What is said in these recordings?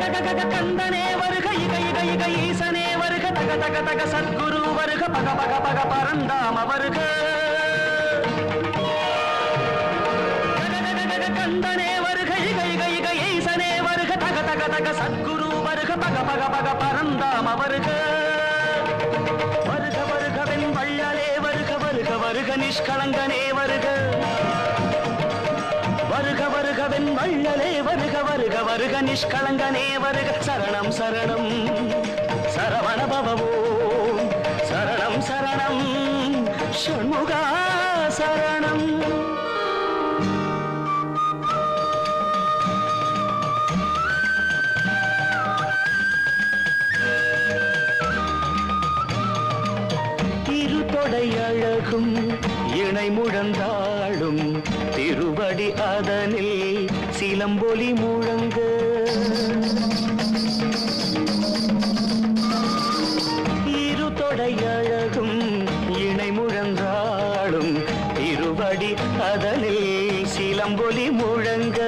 கந்தனே வருக இக இக இக ஈசனே வருக. தக தக தக சத்குரு வருக பக பக பக பரந்தாம வருக. கந்தனே வருக இக இக இக ஈசனே வருக தக தக தக சத்குரு வருக பக பக பக பரந்தாம வருக. வருக வருக வெண் வள்ளலே வருக வருக வருக நிஷ்கலங்கனே வருக. வருக வள்ளலே வருக வருக வருக நிஷ்கலங்கனே வருக. சரணம் சரணம் சரவண பவோ சரணம் சரணம் ஷண்முகா சரணம். திருத்தொடை அழகும் இணை முழந்தாளும். திருவடி அதனில் சிலம்பொலி முழங்க. இருதொடை அழகும் இணை முழந்தாளும். திருவடி அதனில் சிலம்பொலி முழங்க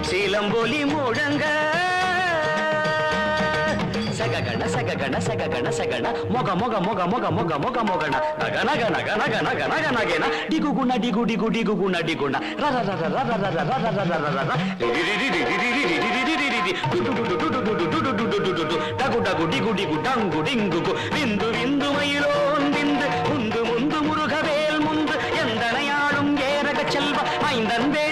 சிலம்பொலி முழங்க. சககண சககண சககண சகண மொக மொக மொக மொக மொக மொக மொகண நக நக நக நக நக நக நகேன டிகு குண டிகு டிகு டிகு குண டிகுண ர ர ர ர ர ர ர ர ர ர ர ர டகு டகு டிகு டிகு டங்கு விந்து விந்து மயிலோன் விந்து முந்து முந்து முருகவேல் முந்து எந்தனையாளும் ஏரக செல்வ மைந்தன் வே